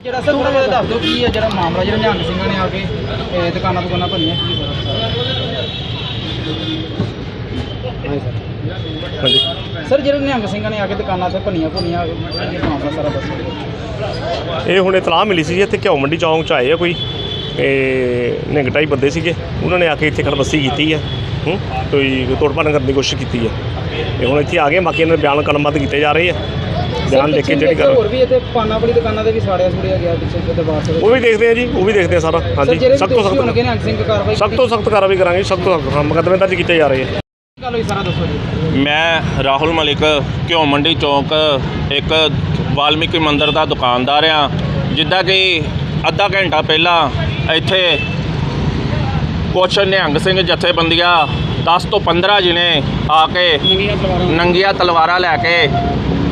ਜਿਹੜਾ ਸਰ ਥੋੜਾ ਜਿਹਾ ਦੱਸ ਦਿਓ ਕੀ ਹੈ ਜਿਹੜਾ ਮਾਮਲਾ ਜਿਹੜਾ ਨਿਹੰਗ ਸਿੰਘਾਂ ਨੇ ਆ ਕੇ ਇਹ ਦੁਕਾਨਾਂ ਦੁਕਾਨਾਂ ਭੰਨੀਆਂ ਕੀ ਹਾਂਜੀ। ਸਰ ਸਰ ਜਿਹੜੇ ਨਿਹੰਗ ਸਿੰਘਾਂ ਨੇ ਆ ਕੇ ਦੁਕਾਨਾਂ ਤੇ ਭੰਨੀਆਂ ਭੰਨੀਆਂ ਇਹ ਮਾਮਲਾ ਸਾਰਾ ਦੱਸੋ। ਇਹ ਹੁਣ ਇਤਲਾਹ ਮਿਲੀ ਸੀ ਜੀ ਇੱਥੇ ਘਿਓ ਮੰਡੀ ਚੌਂਕ 'ਚ ਆਏ ਆ ਕੋਈ। ਤੇ ਨਿੰਗਟਾਈ ਬੰਦੇ ਸੀਗੇ। ਉਹਨਾਂ ਨੇ ਆ ਕੇ ਇੱਥੇ ਖੜਬਸੀ ਕੀਤੀ ਹੈ ਹੂੰ ਕੋਈ ਤੋੜ ਭੰਨ ਕਰਨ ਦੀ ਕੋਸ਼ਿਸ਼ ਕੀਤੀ ਹੈ ਤੇ ਹੁਣ ਇੱਥੇ ਆ ਗਏ ਬਾਕੀ ਇਹਨਾਂ ਦੇ ਬਿਆਨ ਕਲਮਬੱਧ ਕੀਤੇ ਜਾ ਰਹੇ ਆ। ਬਿਆਨ ਲਿਖ ਕੇ ਜਿਹੜੀ ਸਰ, ਹੋਰ ਵੀ ਇੱਥੇ ਪਾਨਾ ਵਾਲੀ ਦੁਕਾਨਾਂ ਤੇ ਵੀ ਸਾੜਿਆ ਸੁੜਿਆ ਗਿਆ ਪਿੱਛੇ ਦਰਬਾਰ ਸਾਹਿਬ। ਉਹ ਵੀ ਦੇਖਦੇ ਆ ਜੀ ਉਹ ਵੀ ਦੇਖਦੇ ਆ ਸਾਰਾ। ਹਾਂਜੀ ਸਖਤ ਤੋਂ ਦੋਸ਼ੀ ਹੋਣਗੇ ਸਖਤ ਨਿਹੰਗ ਸਿੰਘ ਕਾਰਵਾਈ ਸਖਤ ਤੋਂ ਸਖਤ ਕਾਰਵਾਈ ਕਰਾਂਗੇ ਸਖਤ ਤੋਂ ਸਖਤ ਮੁਕੱਦਮੇ ਦਰਜ ਕੀਤੇ ਜਾ ਰਹੇ ਆ। ਗੱਲ ਹੋਈ ਸਾਰਾ ਦੱਸੋ ਜੀ। ਮੈਂ ਰਾਹੁਲ ਮਲਿਕ ਘਿਓ ਮੰਡੀ ਚੌਂਕ ਇੱਕ ਵਾਲਮੀਕੀ ਮੰਦਿਰ ਦਾ ਦੁਕਾਨਦਾਰ ਆ ਜਿੱਦਾਂ ਕਿ ਅੱਧਾ ਘੰਟਾ ਪਹਿਲਾਂ ਇੱਥੇ ਕੁਛ ਨਿਹੰਗ ਸਿੰਘ ਜਥੇਬੰਦੀਆਂ 10 ਤੋਂ 15 ਜਿਨੇ ਆ ਕੇ ਨੰਗੀਆਂ ਤਲਵਾਰਾਂ ਲੈ ਕੇ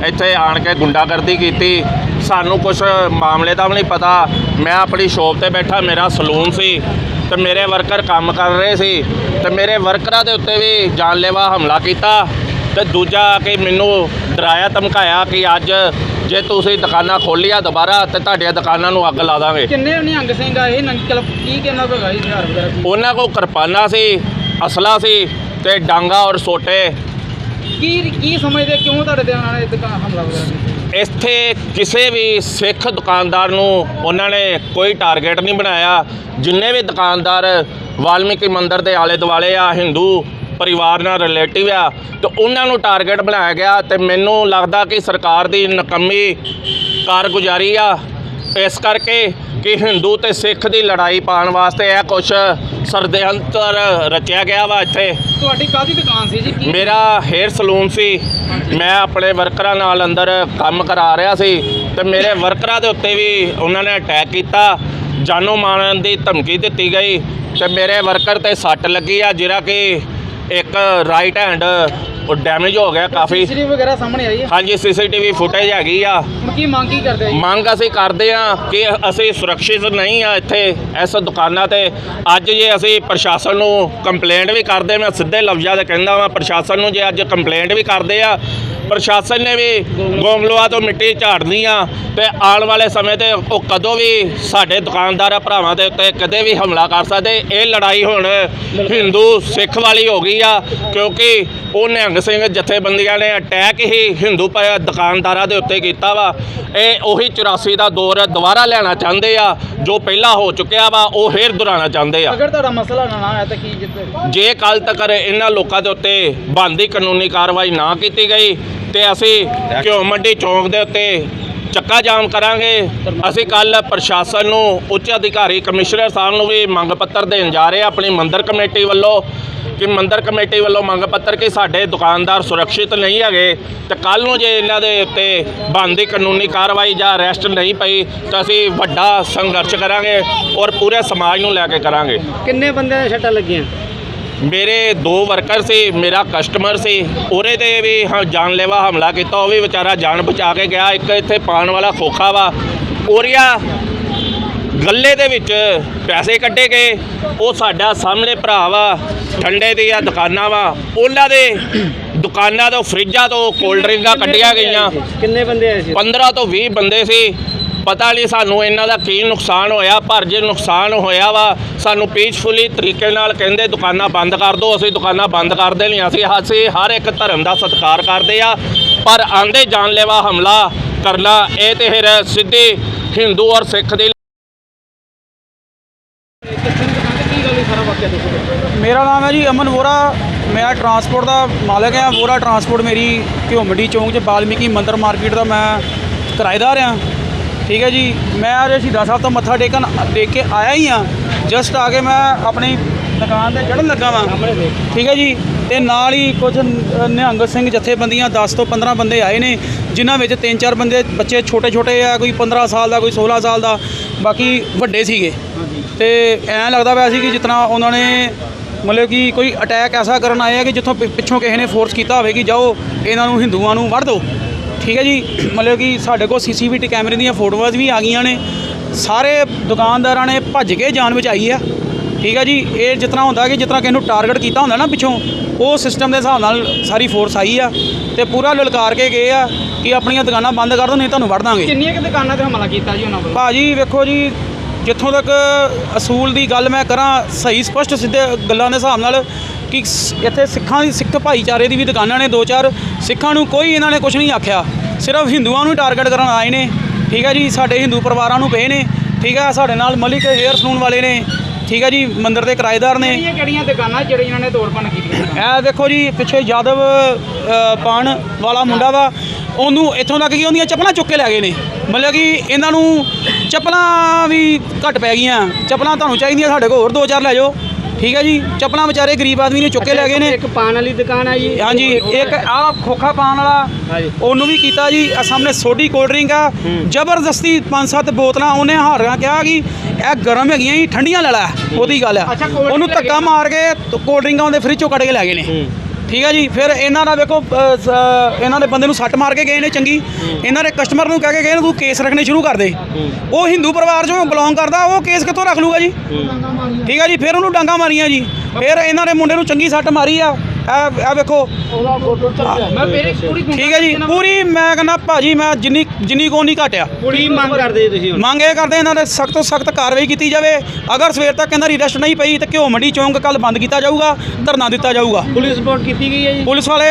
ਇੱਥੇ ਆਣ ਕੇ ਗੁੰਡਾਗਰਦੀ ਕੀਤੀ। ਸਾਨੂੰ ਕੁਝ ਮਾਮਲੇ ਦਾ ਵੀ ਨਹੀਂ ਪਤਾ। ਮੈਂ ਆਪਣੀ ਸ਼ੋਪ ਤੇ ਬੈਠਾ ਮੇਰਾ ਸਲੂਨ ਸੀ ਤੇ ਮੇਰੇ ਵਰਕਰ ਕੰਮ ਕਰ ਰਹੇ ਸੀ ਤੇ ਮੇਰੇ ਵਰਕਰਾਂ ਦੇ ਉੱਤੇ ਵੀ ਜਾਨਲੇਵਾ ਹਮਲਾ ਕੀਤਾ ਤੇ ਦੂਜਾ ਕਿ ਮੈਨੂੰ ਡਰਾਇਆ ਧਮਕਾਇਆ ਕਿ ਅੱਜ ਜੇ ਤੁਸੀਂ ਦੁਕਾਨਾਂ ਖੋਲੀਆਂ ਦੁਬਾਰਾ ਤੇ ਤੁਹਾਡੀਆਂ ਦੁਕਾਨਾਂ ਨੂੰ ਅੱਗ ਲਾ ਦਾਂਗੇ। ਕਿੰਨੇ ਨਿਹੰਗ ਸਿੰਘ ਆਏ ਨੰਕਲ ਕੀ ਕਹਿਣਾ ਹੋਗਾ ਜੀ ਹਥਿਆਰ ਵਗੈਰਾ? ਉਹਨਾਂ ਕੋਲ ਕਿਰਪਾਨਾਂ ਸੀ ਅਸਲਾ ਸੀ ਤੇ ਡਾਂਗਾ ਔਰ ਸੋਟੇ ਕੀ ਕੀ ਸਮਝਦੇ ਕਿਉਂ ਤੁਹਾਡੇ ਤੇ ਉਹਨਾਂ ਨੇ ਦੁਕਾਨ ਹਮਲਾ ਵਗੈਰਾ ਇੱਥੇ ਕਿਸੇ ਵੀ ਸਿੱਖ ਦੁਕਾਨਦਾਰ ਨੂੰ ਉਹਨਾਂ ਨੇ ਕੋਈ ਟਾਰਗੇਟ ਨਹੀਂ ਬਣਾਇਆ। ਜਿੰਨੇ ਵੀ ਦੁਕਾਨਦਾਰ ਵਾਲਮੀਕੀ ਮੰਦਿਰ ਦੇ ਆਲੇ ਦੁਆਲੇ ਆ, ਹਿੰਦੂ ਪਰਿਵਾਰ ਨਾਲ ਰਿਲੇਟਿਵ ਆ, ਤੇ ਉਹਨਾਂ ਨੂੰ ਟਾਰਗੇਟ ਬਣਾਇਆ ਗਿਆ ਤੇ ਮੈਨੂੰ ਲੱਗਦਾ ਕਿ ਸਰਕਾਰ ਦੀ ਨਕੰਮੀ ਕਾਰਗੁਜ਼ਾਰੀ ਆ। ਇਸ ਕਰਕੇ ਕਿ ਹਿੰਦੂ ਤੇ ਸਿੱਖ ਦੀ ਲੜਾਈ ਪਾਉਣ ਵਾਸਤੇ ਇਹ ਕੁਛ ਸਰਦਿਅੰਤਰ ਰਚਿਆ ਗਿਆ ਵਾ ਇੱਥੇ। ਤੁਹਾਡੀ ਕਾਹਦੀ ਦੁਕਾਨ ਸੀ ਜੀ? ਕੀ ਮੇਰਾ ਹੇਅਰ ਸਲੂਨ ਸੀ। ਮੈਂ ਆਪਣੇ ਵਰਕਰਾਂ ਨਾਲ ਅੰਦਰ ਕੰਮ ਕਰਾ ਰਿਹਾ ਸੀ ਤੇ ਮੇਰੇ ਵਰਕਰਾਂ ਦੇ ਉੱਤੇ ਵੀ ਉਹਨਾਂ ਨੇ ਅਟੈਕ ਕੀਤਾ। ਜਾਨੋਂ ਮਾਰਨ ਦੀ ਧਮਕੀ ਦਿੱਤੀ ਗਈ ਤੇ ਮੇਰੇ ਵਰਕਰ ਤੇ ਸੱਟ ਲੱਗੀ ਆ ਜਿਹੜਾ ਕਿ ਇੱਕ ਰਾਈਟ ਹੈਂਡ ਉਹ ਡੈਮੇਜ ਹੋ ਗਿਆ ਕਾਫੀ। ਸੀਸੀਟੀਵੀ ਵਗੈਰਾ ਸਾਹਮਣੇ ਆਈ ਹੈ ਹਾਂਜੀ ਸੀਸੀਟੀਵੀ ਫੁਟੇਜ ਹੈਗੀ ਆ। ਹੁਣ ਕੀ ਮੰਗ ਕੀ ਕਰਦੇ ਆ ਜੀ? ਮੰਗ ਅਸੀਂ ਕਰਦੇ ਆ ਕਿ ਅਸੀਂ ਸੁਰੱਖਿਅਤ ਨਹੀਂ ਆ ਇੱਥੇ ਇਸ ਦੁਕਾਨਾਂ ਤੇ। ਅੱਜ ਜੇ ਅਸੀਂ ਪ੍ਰਸ਼ਾਸਨ ਨੂੰ ਕੰਪਲੇਂਟ ਵੀ ਕਰਦੇ ਮੈਂ ਸਿੱਧੇ ਲਫ਼ਜ਼ਾਂ 'ਚ ਕਹਿੰਦਾ ਵਾਂ ਪ੍ਰਸ਼ਾਸਨ ਨੂੰ ਜੇ ਅੱਜ ਕੰਪਲੇਂਟ ਵੀ ਕਰਦੇ ਆ ਪ੍ਰਸ਼ਾਸਨ ਨੇ ਵੀ ਗੋਂਗਲੋਆ ਤੋਂ ਮਿੱਟੀ ਝਾੜਨੀ ਆ ਤੇ ਆਉਣ ਵਾਲੇ ਸਮੇਂ ਤੇ ਉਹ ਕਦੋਂ ਵੀ ਸਾਡੇ ਦੁਕਾਨਦਾਰਾਂ ਭਰਾਵਾਂ ਦੇ ਉੱਤੇ ਕਦੇ ਵੀ ਹਮਲਾ ਕਰ ਸਕਦੇ। ਇਹ ਲੜਾਈ ਹੁਣ ਹਿੰਦੂ ਸਿੱਖ ਵਾਲੀ ਹੋ ਗਈ ਆ ਕਿਉਂਕਿ ਉਹ ਨਿਹੰਗ ਸਿੰਘ ਜਥੇਬੰਦੀਆਂ ਨੇ ਅਟੈਕ ਹੀ ਹਿੰਦੂ ਦੁਕਾਨਦਾਰਾਂ ਦੇ ਉੱਤੇ ਕੀਤਾ ਵਾ। ਇਹ ਉਹੀ 84 ਦਾ ਦੌਰ ਦੁਬਾਰਾ ਲੈਣਾ ਚਾਹੁੰਦੇ ਆ ਜੋ ਪਹਿਲਾਂ ਹੋ ਚੁੱਕਿਆ ਵਾ ਉਹ ਫੇਰ ਦੁਹਰਾਉਣਾ ਚਾਹੁੰਦੇ ਆ। ਅਗਰ ਤੁਹਾਡਾ ਮਸਲਾ ਨਾ ਆਇਆ ਤਾਂ ਕੀ ਜਿੱਤੇ ਜੇ ਕੱਲ ਤੱਕ ਇਹਨਾਂ ਲੋਕਾਂ ਦੇ ਉੱਤੇ ਬਣਦੀ ਕਾਨੂੰਨੀ ਕਾਰਵਾਈ ਨਾ ਕੀਤੀ ਗਈ ਤੇ ਅਸੀਂ ਘਿਓ ਮੰਡੀ ਚੌਂਕ ਦੇ ਉੱਤੇ ਚੱਕਾ ਜਾਮ ਕਰਾਂਗੇ। ਅਸੀਂ ਕੱਲ ਪ੍ਰਸ਼ਾਸਨ ਨੂੰ ਉੱਚ ਅਧਿਕਾਰੀ ਕਮਿਸ਼ਨਰ ਸਾਹਿਬ ਨੂੰ ਵੀ ਮੰਗ ਪੱਤਰ ਦੇਣ ਜਾ ਰਹੇ ਆ ਆਪਣੀ ਮੰਦਰ ਕਮੇਟੀ ਵੱਲੋਂ ਕਿ ਮੰਦਰ ਕਮੇਟੀ ਵੱਲੋਂ ਮੰਗ ਪੱਤਰ ਕਿ ਸਾਡੇ ਦੁਕਾਨਦਾਰ ਸੁਰੱਖਿਅਤ ਨਹੀਂ ਹੈਗੇ ਤੇ ਕੱਲ ਨੂੰ ਜੇ ਇਹਨਾਂ ਦੇ ਉੱਤੇ ਬਣਦੀ ਕਾਨੂੰਨੀ ਕਾਰਵਾਈ ਜਾਂ ਅਰੈਸਟ ਨਹੀਂ ਪਈ ਤਾਂ ਅਸੀਂ ਵੱਡਾ ਸੰਘਰਸ਼ ਕਰਾਂਗੇ ਔਰ ਪੂਰੇ ਸਮਾਜ ਨੂੰ ਲੈ ਕੇ ਕਰਾਂਗੇ। ਕਿੰਨੇ ਬੰਦਿਆਂ ਦੇ ਛੱਟਾਂ ਲੱਗੀਆਂ? ਮੇਰੇ ਦੋ ਵਰਕਰ ਸੀ ਮੇਰਾ ਕਸਟਮਰ ਸੀ ਉਹਦੇ ਤੇ ਵੀ ਹਾਂ ਜਾਨਲੇਵਾ ਹਮਲਾ ਕੀਤਾ ਉਹ ਵੀ ਵਿਚਾਰਾ ਜਾਨ ਬਚਾ ਕੇ ਗਿਆ ਇੱਕ ਇੱਥੇ ਪਾਣ ਵਾਲਾ ਖੋਖਾ ਵਾ। ਕੋਰੀਆ ਗੱਲੇ ਦੇ ਵਿੱਚ ਪੈਸੇ ਕੱਢੇ ਗਏ ਉਹ ਸਾਡਾ ਸਾਹਮਣੇ ਭਰਾ ਵਾ ਠੰਡੇ ਦੀਆਂ ਦੁਕਾਨਾਂ ਵਾ ਉਹਨਾਂ ਦੇ ਦੁਕਾਨਾਂ ਤੋਂ ਫਰਿੱਜਾਂ ਤੋਂ ਕੋਲਡ ਡਰਿੰਕਾਂ ਕੱਢੀਆਂ ਗਈਆਂ। ਕਿੰਨੇ ਬੰਦੇ ਆਏ ਸੀ? 15 ਤੋਂ 20 ਬੰਦੇ ਸੀ। ਪਤਾ ਨਹੀਂ ਸਾਨੂੰ ਇਹਨਾਂ ਦਾ ਕੀ ਨੁਕਸਾਨ ਹੋਇਆ, ਪਰ ਜੇ ਨੁਕਸਾਨ ਹੋਇਆ ਵਾ, ਸਾਨੂੰ ਪੀਸਫੁਲੀ ਤਰੀਕੇ ਨਾਲ ਕਹਿੰਦੇ ਦੁਕਾਨਾਂ ਬੰਦ ਕਰ ਦਿਓ, ਅਸੀਂ ਦੁਕਾਨਾਂ ਬੰਦ ਕਰ ਦੇਣੀਆਂ ਅਸੀਂ ਅਸੀਂ ਹਰ ਇੱਕ ਧਰਮ ਦਾ ਸਤਿਕਾਰ ਕਰਦੇ ਆ, ਪਰ ਆਂਦੇ ਜਾਨਲੇਵਾ ਹਮਲਾ ਕਰਨਾ, ਇਹ ਤੇ ਫਿਰ ਸਿੱਧੇ ਹਿੰਦੂ ਔਰ ਸਿੱਖ ਦੇ ਮੇਰਾ ਨਾਮ ਹੈ ਜੀ ਅਮਨ ਵੋਰਾ, ਮੈਂ ਟਰਾਂਸਪੋਰਟ ਦਾ ਮਾਲਕ ਹਾਂ, ਵੋਰਾ ਟਰਾਂਸਪੋਰਟ ਮੇਰੀ ਘਿਓ ਚੌਂਕ 'ਚ, ਬਾਲਮੀਕੀ ਮੰਦਰ ਮਾਰਕੀਟ ਦਾ ਮੈਂ ਕਿਰਾਏਦਾਰ ਹਾਂ। ਠੀਕ ਹੈ ਜੀ ਮੈਂ ਅੱਜ ਸ਼ਹੀਦਾਂ ਸਾਹਿਬ ਤੋਂ ਮੱਥਾ ਟੇਕਣ ਟੇਕ ਕੇ ਆਇਆ ਹੀ ਹਾਂ। ਜਸਟ ਆ ਕੇ ਮੈਂ ਆਪਣੀ ਦੁਕਾਨ ਤੇ ਚੜ੍ਹਨ ਲੱਗਾ ਵਾਂ। ਠੀਕ ਹੈ ਜੀ ਤੇ ਨਾਲ ਹੀ ਕੁਝ ਨਿਹੰਗ ਸਿੰਘ ਜਥੇਬੰਦੀਆਂ 10 ਤੋਂ 15 ਬੰਦੇ ਆਏ ਨੇ ਜਿਨ੍ਹਾਂ ਵਿੱਚ ਤਿੰਨ ਚਾਰ ਬੰਦੇ ਬੱਚੇ ਛੋਟੇ ਛੋਟੇ ਆ ਕੋਈ 15 ਸਾਲ ਦਾ ਕੋਈ 16 ਸਾਲ ਦਾ ਬਾਕੀ ਵੱਡੇ ਸੀਗੇ। ਤੇ ਐਂ ਲੱਗਦਾ ਪਿਆ ਸੀ ਕਿ ਜਿਤਨਾ ਉਹਨਾਂ ਨੇ ਮਤਲਬ ਕਿ ਕੋਈ ਅਟੈਕ ਐਸਾ ਕਰਨ ਆਏ ਆ ਕਿ ਜਿੱਥੋਂ ਪਿੱਛੋਂ ਕਿਸੇ ਨੇ ਫੋਰਸ ਕੀਤਾ ਹੋਵੇ ਕਿ ਜਾਓ ਇਹਨਾਂ ਨੂੰ ਹਿੰਦੂਆਂ ਨੂੰ ਵੜ ਦਿਓ ਠੀਕ ਹੈ ਜੀ ਮਤਲਬ ਕਿ ਸਾਡੇ ਕੋਲ ਸੀਸੀਟੀਵੀ ਕੈਮਰੇ ਦੀਆਂ ਫੋਟੋਆਂ ਵੀ ਆ ਗਈਆਂ ਨੇ। ਸਾਰੇ ਦੁਕਾਨਦਾਰਾਂ ਨੇ ਭੱਜ ਕੇ ਜਾਨ ਬਚਾਈ ਆ। ਠੀਕ ਹੈ ਜੀ ਇਹ ਜਿਤਨਾ ਹੁੰਦਾ ਕਿ ਜਿਤਨਾ ਕਿਸੇ ਨੂੰ ਟਾਰਗੇਟ ਕੀਤਾ ਹੁੰਦਾ ਨਾ ਪਿੱਛੋਂ ਉਹ ਸਿਸਟਮ ਦੇ ਹਿਸਾਬ ਨਾਲ ਸਾਰੀ ਫੋਰਸ ਆਈ ਆ ਤੇ ਪੂਰਾ ਲਲਕਾਰ ਕੇ ਗਏ ਆ ਕਿ ਆਪਣੀਆਂ ਦੁਕਾਨਾਂ ਬੰਦ ਕਰ ਦਿਓ ਨਹੀਂ ਤੁਹਾਨੂੰ ਵੜ ਦਾਂਗੇ। ਕਿੰਨੀਆਂ ਕਿ ਦੁਕਾਨਾਂ ਤੇ ਹਮਲਾ ਕੀਤਾ ਜੀ ਉਹਨਾਂ ਵੱਲੋਂ? ਭਾਜੀ ਵੇਖੋ ਜੀ ਜਿੱਥੋਂ ਤੱਕ ਅਸੂਲ ਦੀ ਗੱਲ ਮੈਂ ਕਰਾਂ ਸਹੀ ਸਪਸ਼ਟ ਸਿੱਧੇ ਗੱਲਾਂ ਦੇ ਹਿਸਾਬ ਨਾਲ ਕਿ ਇੱਥੇ ਸਿੱਖਾਂ ਦੀ ਸਿੱਖ ਭਾਈਚਾਰੇ ਦੀ ਵੀ ਦੁਕਾਨਾਂ ਨੇ ਦੋ ਚਾਰ। ਸਿੱਖਾਂ ਨੂੰ ਕੋਈ ਇਹਨਾਂ ਨੇ ਕੁਝ ਨਹੀਂ ਆਖਿਆ। ਸਿਰਫ ਹਿੰਦੂਆਂ ਨੂੰ ਟਾਰਗੇਟ ਕਰਨ ਆਏ ਨੇ। ਠੀਕ ਹੈ ਜੀ ਸਾਡੇ ਹਿੰਦੂ ਪਰਿਵਾਰਾਂ ਨੂੰ ਪਏ ਨੇ। ਠੀਕ ਹੈ ਸਾਡੇ ਨਾਲ ਮਲਿਕ ਹੇਅਰ ਸਲੂਨ ਵਾਲੇ ਨੇ। ਠੀਕ ਹੈ ਜੀ ਮੰਦਿਰ ਦੇ ਕਿਰਾਏਦਾਰ ਨੇ। ਕਿਹੜੀਆਂ ਕਿਹੜੀਆਂ ਦੁਕਾਨਾਂ ਜਿਹੜੇ ਇਹਨਾਂ ਨੇ ਤੋੜ ਭੰਨ ਕੀਤੀ ਇਹ ਦੇਖੋ ਜੀ ਪਿੱਛੇ ਯਾਦਵ ਪਾਣ ਵਾਲਾ ਮੁੰਡਾ ਵਾ ਉਹਨੂੰ ਇੱਥੋਂ ਤੱਕ ਕਿ ਉਹਦੀਆਂ ਚੱਪਲਾਂ ਚੁੱਕ ਕੇ ਲੈ ਗਏ ਨੇ। ਮਤਲਬ ਕਿ ਇਹਨਾਂ ਨੂੰ ਚੱਪਲਾਂ ਵੀ ਘੱਟ ਪੈ ਗਈਆਂ। ਚੱਪਲਾਂ ਤੁਹਾਨੂੰ ਚਾਹੀਦੀਆਂ ਸਾਡੇ ਕੋਲ ਹੋਰ ਦੋ ਚਾਰ ਲੈ ਜਾਓ। ਠੀਕ ਹੈ ਜੀ ਚੱਪਲਾਂ ਵਿਚਾਰੇ ਗਰੀਬ ਆਦਮੀ ਨੇ ਚੁੱਕ ਕੇ ਲੈ ਗਏ ਨੇ। ਇੱਕ ਪਾਨ ਵਾਲੀ ਦੁਕਾਨ ਆ ਜੀ। ਹਾਂਜੀ ਇੱਕ ਆ ਖੋਖਾ ਪਾਣ ਵਾਲਾ ਉਹਨੂੰ ਵੀ ਕੀਤਾ ਜੀ ਆ ਸਾਹਮਣੇ ਸੋਡੀ ਕੋਲਡ ਡਰਿੰਕ ਆ। ਜ਼ਬਰਦਸਤੀ ਪੰਜ ਸੱਤ ਬੋਤਲਾਂ ਉਹਨੇ ਹਾਰਾਂ ਕਿਹਾ ਕਿ ਇਹ ਗਰਮ ਹੈਗੀਆਂ ਜੀ ਠੰਡੀਆਂ ਲੈ ਲੈ ਉਹਦੀ ਗੱਲ ਆ। ਉਹਨੂੰ ਧੱਕਾ। ਮਾਰ ਕੇ ਕੋਲਡ ਡਰਿੰਕਾਂ ਉਹਦੇ ਫ੍ਰਿਜ ਚੋਂ ਕੱਢ ਕੇ ਲੈ ਗਏ ਨੇ। ਠੀਕ ਹੈ ਜੀ ਫਿਰ ਇਹਨਾਂ ਦਾ ਵੇਖੋ ਅ, ਸ- ਇਹਨਾਂ ਦੇ ਬੰਦੇ ਨੂੰ ਸੱਟ ਮਾਰ ਕੇ ਗਏ ਨੇ ਚੰਗੀ। ਇਹਨਾਂ ਦੇ ਕਸਟਮਰ ਨੂੰ ਕਹਿ ਕੇ ਗਏ ਨੇ ਤੂੰ ਕੇਸ ਰੱਖਣੇ ਸ਼ੁਰੂ ਕਰ ਦੇ। ਉਹ ਹਿੰਦੂ ਪਰਿਵਾਰ ਚੋਂ ਬਿਲੋਂਗ ਕਰਦਾ ਉਹ ਕੇਸ ਕਿੱਥੋਂ ਰੱਖ ਲੂਗਾ ਜੀ? ਠੀਕ ਹੈ ਜੀ ਫਿਰ ਉਹਨੂੰ ਡਾਂਗਾ ਮਾਰੀਆਂ ਜੀ। ਫਿਰ ਇਹਨਾਂ ਦੇ ਮੁੰਡੇ ਨੂੰ ਚੰਗੀ ਸੱਟ ਮਾਰੀ ਆ। ਇਹ ਇਹ ਵੇਖੋ। ਠੀਕ ਹੈ ਜੀ ਪੂਰੀ ਮੈਂ ਕਹਿੰਦਾ ਭਾਜੀ ਮੈਂ ਜਿੰਨੀ ਜਿੰਨੀ ਕੋ ਨਹੀਂ ਘਟਿਆ ਪੂਰੀ ਮੰਗ ਕਰਦੇ ਤੁਸੀਂ ਮੰਗ ਇਹ ਕਰਦੇ ਇਹਨਾਂ ਦੇ ਸਖਤ ਤੋਂ ਸਖਤ ਕਾਰਵਾਈ ਕੀਤੀ ਜਾਵੇ। ਅਗਰ ਸਵੇਰ ਤੱਕ ਇਹਨਾਂ ਦੀ ਅਰੈਸਟ ਨਹੀਂ ਪਈ ਤੇ ਘਿਓ ਮੰਡੀ ਚੌਂਕ ਕੱਲ ਬੰਦ ਕੀਤਾ ਜਾਊਗਾ ਧਰਨਾ ਦਿੱਤਾ ਜਾਊਗਾ। ਪੁਲਿਸ ਰਿਪੋਰਟ ਕੀਤੀ ਗਈ ਹੈ ਜੀ? ਪੁਲਿਸ ਵਾਲੇ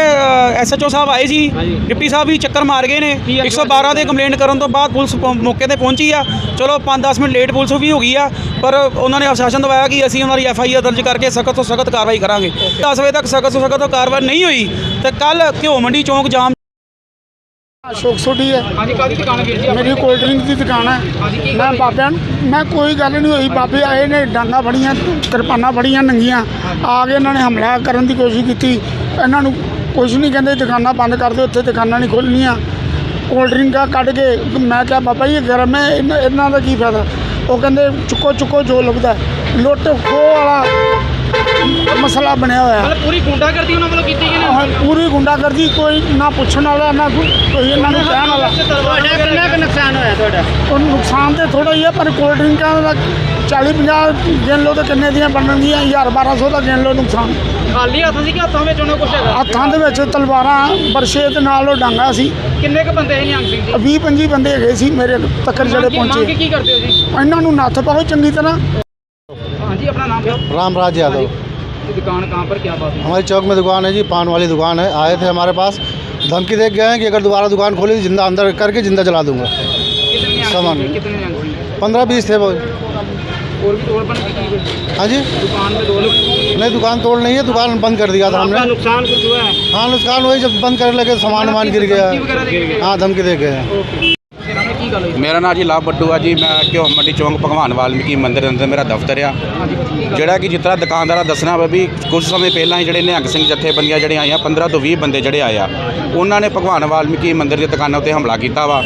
ਐਸਐਚਓ ਸਾਹਿਬ ਆਏ ਸੀ। ਡਿਪਟੀ ਸਾਹਿਬ ਵੀ ਚੱਕਰ ਮਾਰ ਗਏ ਨੇ। ਕੀ ਆਖਿਆ 112 ਦੇ ਕੰਪਲੇਂਟ ਕਰਨ ਤੋਂ ਬਾਅਦ ਪੁਲਿਸ ਮੌਕੇ ਤੇ ਪਹੁੰਚੀ ਆ। ਚਲੋ 5-10 ਮਿੰਟ ਲੇਟ ਪੁਲਿਸ ਵੀ ਹੋ ਗਈ ਆ ਪਰ ਉਹਨਾਂ ਨੇ ਆਸ਼ਵਾਸਨ ਦਵਾਇਆ ਕਿ ਅਸੀਂ ਉਹਨਾਂ ਦੀ ਐਫਆਈਆਰ ਦਰਜ ਕਰਕੇ ਸਖਤ ਤੋਂ ਸਖਤ ਕਾਰਵਾਈ ਕਰਾਂਗੇ। 10 ਵਜੇ ਤੱਕ ਸਖਤ ਤੋਂ ਸਖਤ ਕਾਰਵਾਈ ਨਹੀਂ ਹੋਈ ਤੇ ਕੱਲ ਘਿਓ ਮੰਡੀ ਚੌਂਕ ਜਾਮ ਅਸ਼ੋਕ ਸੋਢੀ ਹੈ। ਹਾਂਜੀ ਕਾਦੀ ਦੁਕਾਨ ਵੀਰ ਜੀ ਮੇਰੀ ਕੋਲਡ ਡਰਿੰਕ ਦੀ ਦੁਕਾਨ ਹੈ। ਮੈਂ? ਬਾਬਿਆਂ ਨੂੰ ਮੈਂ ਕੋਈ ਗੱਲ ਨਹੀਂ ਹੋਈ। ਬਾਬੇ ਆਏ ਨੇ ਡਾਂਗਾ ਫੜੀਆਂ ਕਿਰਪਾਨਾਂ ਫੜੀਆਂ ਨੰਗੀਆਂ। ਆ ਕੇ ਇਹਨਾਂ ਨੇ ਹਮਲਾ ਕਰਨ ਦੀ ਕੋਸ਼ਿਸ਼ ਕੀਤੀ। ਇਹਨਾਂ ਨੂੰ ਕੁਝ ਨਹੀਂ ਕਹਿੰਦੇ ਦੁਕਾਨਾਂ ਬੰਦ ਕਰ ਦਿਓ ਉੱਥੇ ਦੁਕਾਨਾਂ ਨਹੀਂ ਖੋਲ੍ਹਣੀਆਂ। ਕੋਲਡ ਡਰਿੰਕਾਂ ਕੱਢ ਕੇ ਮੈਂ ਕਿਹਾ ਬਾਬਾ ਜੀ ਗਰਮ ਹੈ ਇਹਨਾਂ ਇਹਨਾਂ ਦਾ ਕੀ ਫਾਇਦਾ? ਉਹ ਕਹਿੰਦੇ ਚੁੱਕੋ ਚੁੱਕੋ ਜੋ ਲੱਭਦਾ। ਲੁੱਟ ਖੋਹ ਵਾਲਾ ਮਸਲਾ ਬਣਿਆ ਹੋਇਆ। ਮਤਲਬ ਪੂਰੀ ਗੁੰਡਾਗਰਦੀ ਉਹਨਾਂ ਵੱਲੋਂ ਕੀਤੀ ਗਈ ਨੇ? ਪੂਰੀ ਗੁੰਡਾਗਰਦੀ ਕੋਈ ਨਾ ਪੁੱਛਣ ਵਾਲਾ ਨਾ ਕੋਈ ਇਹਨਾਂ ਨੂੰ ਕਹਿਣ ਵਾਲਾ। ਤੁਹਾਡਾ ਕਿੰਨਾ ਕੁ ਨੁਕਸਾਨ ਹੋਇਆ? ਤੁਹਾਡਾ ਉਹ ਨੁਕਸਾਨ ਤੇ ਥੋੜਾ ਹੀ ਹੈ ਪਰ ਕੋਲਡ ਡਰਿੰਕਾਂ ਦਾ 40 50 ਦਿਨ ਲੋ ਤੇ ਕਿੰਨੇ ਦੀਆਂ ਬਣਨਗੀਆਂ 1200 ਦਾ ਦਿਨ ਲੋ ਨੁਕਸਾਨ। ਖਾਲੀ ਹੱਥ ਸੀ ਕਿ ਹੱਥਾਂ ਵਿੱਚ ਉਹਨਾਂ ਕੁਛ ਹੈਗਾ? ਹੱਥਾਂ ਦੇ ਵਿੱਚ ਤਲਵਾਰਾਂ ਬਰਸ਼ੇ ਦੇ ਨਾਲ ਉਹ ਡਾਂਗਾ ਸੀ। ਕਿੰਨੇ ਕੁ ਬੰਦੇ ਸੀ ਨਿਹੰਗ ਸਿੰਘ ਜੀ? 20 25 ਬੰਦੇ ਹੈਗੇ ਸੀ ਮੇਰੇ ਤੱਕ ਜਿਹੜੇ ਪਹੁੰਚੇ। ਕੀ ਕਰਦੇ ਹੋ ਜੀ? ਇਹਨਾਂ ਨੂੰ ਨੱਥ ਪਾਓ ਚੰਗੀ ਤਰ੍ਹਾਂ। ਹਾਂਜੀ ਆਪਣਾ ਨਾਮ ਦਿਓ ਰਾਮਰਾਜ ਯਾਦਵ। ये दुकान कहाँ पर क्या बात है हमारी चौक में दुकान है जी पान वाली दुकान है। आए थे हमारे पास। धमकी देख गए हैं कि अगर दोबारा दुकान खोली तो ज़िंदा अंदर करके ज़िंदा जला दूँगा। सामान। पंद्रह बीस थे वो। और भी तोड़ हाँ जी। दुकान में लोग नहीं दुकान तोड़ नहीं है दुकान बंद कर दिया था हमने। नुकसान कुछ हुआ है? हाँ नुकसान वही जब बंद करने लगे सामान वामान गिर गया? हाँ धमकी दे गए। ਕੀ ਗੱਲ ਹੋਈ? ਮੇਰਾ ਨਾਮ ਜੀ ਲਾਭ ਬੱਟੂ ਆ ਜੀ, ਮੈਂ ਘਿਓ ਮੰਡੀ ਚੌਂਕ ਭਗਵਾਨ ਵਾਲਮੀਕੀ ਮੰਦਿਰ ਦੇ ਅੰਦਰ ਮੇਰਾ ਦਫ਼ਤਰ ਆ। ਜਿਹੜਾ ਕਿ ਜਿਤਨਾ ਦੁਕਾਨਦਾਰਾਂ ਦੱਸਣਾ ਵਾ ਵੀ ਕੁਝ ਸਮੇਂ ਪਹਿਲਾਂ ਹੀ ਜਿਹੜੇ ਨਿਹੰਗ ਸਿੰਘ ਜਥੇਬੰਦੀਆਂ ਜਿਹੜੇ ਆਏ ਆ 15 ਤੋਂ 20 ਬੰਦੇ ਜਿਹੜੇ ਆਏ ਆ, ਉਹਨਾਂ ਨੇ ਭਗਵਾਨ ਵਾਲਮੀਕੀ ਮੰਦਿਰ ਦੀਆਂ ਦੁਕਾਨਾਂ ਉੱਤੇ ਹਮਲਾ ਕੀਤਾ ਵਾ।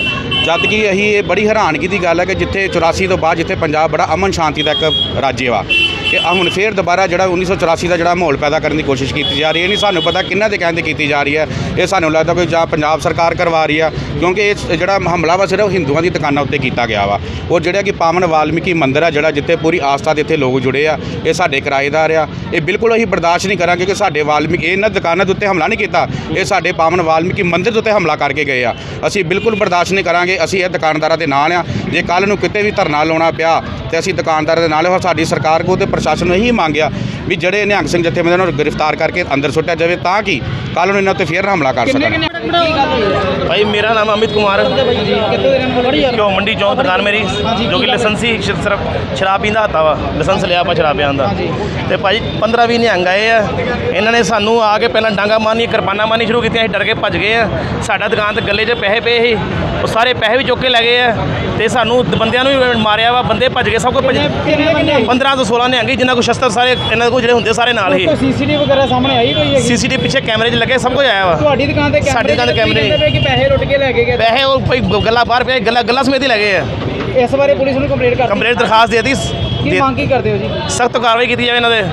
ਜਦ ਕਿ ਅਸੀਂ ਇਹ ਬੜੀ ਹੈਰਾਨਗੀ ਦੀ ਗੱਲ ਹੈ ਕਿ ਜਿੱਥੇ 84 ਤੋਂ ਬਾਅਦ ਜਿੱਥੇ ਪੰਜਾਬ ਬੜਾ ਅਮਨ ਸ਼ਾਂਤੀ ਦਾ ਇੱਕ ਰਾਜ ਵਾ ਕਿ ਆ ਹੁਣ ਫੇਰ ਦੁਬਾਰਾ ਜਿਹੜਾ 1984 ਦਾ ਜਿਹੜਾ ਮਾਹੌਲ ਪੈਦਾ ਕਰਨ ਦੀ ਕੋਸ਼ਿਸ਼ ਕੀਤੀ ਜਾ ਰਹੀ ਹੈ ਨਹੀਂ ਸਾਨੂੰ ਪਤਾ ਕਿੰਨਾ ਦੇ ਕਹਿੰਦੇ ਕੀਤੀ ਜਾ ਰਹੀ ਹੈ। ਇਹ ਸਾਨੂੰ ਲੱਗਦਾ ਕੋਈ ਜਾਂ ਪੰਜਾਬ ਸਰਕਾਰ ਕਰਵਾ ਰਹੀ ਆ, ਕਿਉਂਕਿ ਇਹ ਜਿਹੜਾ ਹਮਲਾ ਵਾ ਸਿਰਫ ਹਿੰਦੂਆਂ ਦੀ ਦੁਕਾਨਾਂ ਉੱਤੇ ਕੀਤਾ ਗਿਆ ਵਾ। ਉਹ ਜਿਹੜਾ ਕਿ ਪਾਵਨ ਵਾਲਮੀਕੀ ਮੰਦਿਰ ਆ, ਜਿਹੜਾ ਜਿੱਥੇ ਪੂਰੀ ਆਸਥਾ ਦੇ ਇੱਥੇ ਲੋਕ ਜੁੜੇ ਆ, ਇਹ ਸਾਡੇ ਕਿਰਾਏਦਾਰ ਆ। ਇਹ ਬਿਲਕੁਲ ਅਸੀਂ ਬਰਦਾਸ਼ਤ ਨਹੀਂ ਕਰਾਂਗੇ ਕਿ ਸਾਡੇ ਵਾਲਮੀਕੀ ਇਹਨਾਂ ਦੁਕਾਨਾਂ ਦੇ ਉੱਤੇ ਹਮਲਾ ਨਹੀਂ ਕੀਤਾ, ਇਹ ਸਾਡੇ ਪਾਵਨ ਵਾਲਮੀਕੀ ਮੰਦਿਰ ਦੇ ਉੱਤੇ ਹਮਲਾ ਕਰਕੇ ਗਏ ਆ। ਅਸੀਂ ਬਿਲਕੁਲ ਬਰਦਾਸ਼ਤ ਨਹੀਂ ਕਰਾਂਗੇ, ਅਸੀਂ ਇਹ ਦੁਕਾਨਦਾਰਾਂ ਦੇ ਨਾਲ ਆ। ਜੇ ਕੱਲ ਨੂੰ ਕਿਤੇ ਵੀ ਧਰਨਾ ਲਾਉਣਾ ਪਿਆ ਤੇ ਅਸੀਂ ਦੁਕਾਨਦਾਰਾਂ ਦੇ ਨਾਲ ਆ, ਸਾਡੀ ਸਰਕਾਰ ਕੋ ਤੇ ਪ੍ਰਸ਼ਾਸਨ ਨੇ ਹੀ ਮੰਗਿਆ ਵੀ ਜਿਹੜੇ ਨਿਹੰਗ ਸਿੰਘ ਜਥੇਬੰਦੀਆਂ ਨੂੰ ਗ੍ਰਿਫਤਾਰ ਕਰਕੇ ਅੰਦਰ ਸੁੱਟਿਆ ਜਾਵੇ ਤਾਂ ਕਿ ਕੱਲ ਨੂੰ ਇਹਨਾਂ ਤੇ ਫੇਰ ਹਮਲਾ ਕਰ ਸਕਣ ਭਾਈ ਮੇਰਾ ਨਾਮ ਅਮਿਤ ਕੁਮਾਰ ਕਿਉਂ ਮੰਡੀ ਚੌਂਕ ਦੁਕਾਨ ਮੇਰੀ ਜੋ ਕਿ ਲਾਇਸੈਂਸੀ ਸਿਰਫ ਸ਼ਰਾਬ ਪੀਂਦਾ ਹੱਤਾ ਵਾ। ਲਾਇਸੈਂਸ ਲਿਆ ਆਪਾਂ ਸ਼ਰਾਬ ਪੀਂਦਾ ਤੇ ਭਾਈ 15 20 ਨਿਹੰਗ ਆਏ ਆ। ਇਹਨਾਂ ਨੇ ਸਾਨੂੰ ਆ ਕੇ ਪਹਿਲਾਂ ਡਾਂਗਾ ਮਾਰਨੀ ਕਿਰਪਾਨਾ ਮਾਰਨੀ ਸ਼ੁਰੂ ਕੀਤੀਆਂ ਅਸੀਂ ਡਰ ਕੇ ਭੱਜ ਗਏ ਆ। ਸਾਡਾ ਦੁਕਾਨ ਤੇ ਗੱਲੇ 'ਚ ਪੈਸੇ ਪਏ ਸੀ। ਉਹ ਸਾਰੇ ਪੈਸੇ ਵੀ ਚੁੱਕ ਕੇ ਲੈ ਗਏ ਆ। ਤੇ ਸਾਨੂੰ ਬੰਦਿਆਂ ਨੂੰ ਵੀ ਮਾਰਿਆ ਵਾ। ਬੰਦੇ ਭੱਜ ਗਏ ਸਭ ਕੁਝ 15 ਤੋਂ 16 ਨੇ ਜਿੰਨਾ ਜਿਨ੍ਹਾਂ ਕੋ ਸ਼ਸਤਰ ਸਾਰੇ ਇਹਨਾਂ ਕੋਲ ਜਿਹੜੇ ਹੁੰਦੇ ਸਾਰੇ ਨਾਲ ਹੀ। ਸੀਸੀਟੀਵੀ ਵਗੈਰਾ ਸਾਹਮਣੇ ਆਈ ਕੋਈ ਹੈਗੀ? ਸੀਸੀਟੀਵੀ ਪਿੱਛੇ ਕੈਮਰੇ 'ਚ ਲੱਗੇ ਸਭ ਕੁਝ ਆਇਆ ਵਾ। ਤੁਹਾਡੀ ਦੁਕਾਨ ਤੇ ਕੈਮਰੇ ਸਾਡੀ ਦੁਕਾਨ ਤੇ ਕੈਮਰੇ ਪਏ ਕਿ ਪੈਸੇ ਲੁੱਟ ਕੇ ਲੈ ਕੇ ਗਏ। ਪੈਸੇ ਉਹ ਭਾਈ ਗੱਲਾਂ ਬਾਹਰ ਪਿਆ ਗੱਲਾਂ ਗੱਲਾਂ ਸਮੇਤ ਹੀ ਲੱਗੇ ਆ। ਇਸ ਬਾਰੇ ਪੁਲਿਸ ਨੂੰ ਕੰਪਲੇਂਟ ਕਰ ਕੰਪਲੇਂਟ ਦਰਖਾਸਤ ਦੇ ਦਿੱਤੀ। ਕੀ ਮੰਗ ਕੀ ਕਰਦੇ ਹੋ ਜੀ? ਸਖਤ ਕਾਰਵਾਈ ਕੀਤੀ ਜਾਵੇ ਇਹਨਾਂ ਦੇ